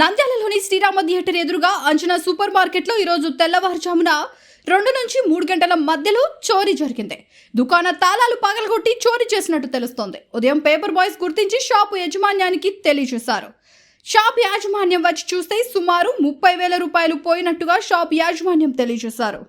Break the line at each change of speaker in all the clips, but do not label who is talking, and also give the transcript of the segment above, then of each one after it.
నంద్యాలలోని Srirama theatre ఎదురుగా అంచనా super మార్కెట్లో ఈరోజు తెల్లవారుజామున రెండు నుంచి మూడు గంటల మధ్యలో చోరీ జరిగింది. దుకాణ తాళాలు పగలగొట్టి చోరీ చేసినట్టు తెలుస్తోంది. ఉదయం పేపర్ బాయ్స్ గుర్తించి షాపు యజమాన్యానికి తెలియజేశారు. షాప్ యాజమాన్యం వచ్చి చూస్తే సుమారు ముప్పై వేల రూపాయలు పోయినట్టుగా షాప్ యాజమాన్యం తెలియజేశారు.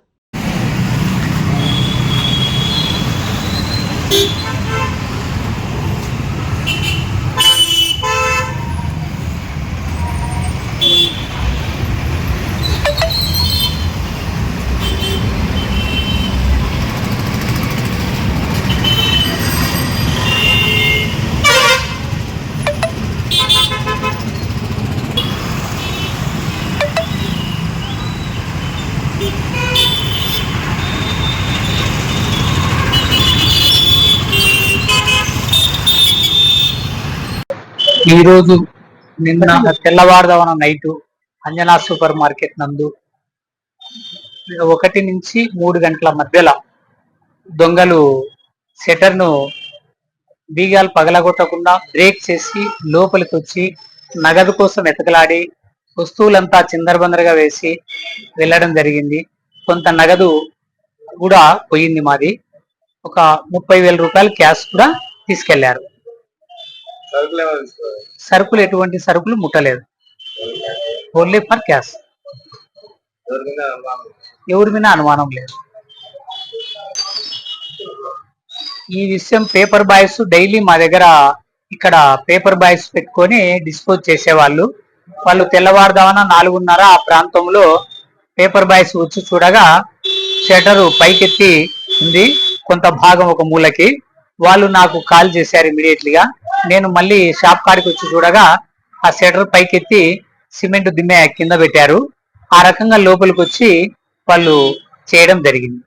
ఈ రోజు నిన్న తెల్లవారుదామన నైటు అంజనా సూపర్ మార్కెట్ నందు ఒకటి నుంచి మూడు గంటల మధ్యలో దొంగలు షట్టర్ను బీగాలు పగలగొట్టకుండా బ్రేక్ చేసి లోపలికి వచ్చి నగదు కోసం ఎతకలాడి వస్తువులంతా చిందరబందరగా వేసి వెళ్ళడం జరిగింది. కొంత నగదు కూడా పోయింది మాది. ఒక ముప్పై వేల రూపాయలు క్యాష్ కూడా తీసుకెళ్ళారు.
సరుకులు
ఎటువంటి సరుకులు ముట్టలేదు. Only for cash. ఎవరి మీద అనుమానం? లేదు. ఈ విషయం పేపర్ బాయ్స్ డైలీ మా దగ్గర ఇక్కడ పేపర్ బాయ్స్ పెట్టుకొని డిస్పోజ్ చేసేవాళ్ళు. వాళ్ళు తెల్లవారుదామన నాలుగున్నర ఆ ప్రాంతంలో పేపర్ బాయ్స్ వచ్చి చూడగా షటరు పైకెత్తి ఉంది కొంత భాగం ఒక మూలకి. వాళ్ళు నాకు కాల్ చేశారు ఇమీడియట్లీగా. నేను మళ్ళీ షాప్ కాడికి వచ్చి చూడగా ఆ సెటర్ పైకెత్తి సిమెంట్ దిమ్మె కింద పెట్టారు. ఆ రకంగా లోపలికి వచ్చి వాళ్ళు చేయడం జరిగింది.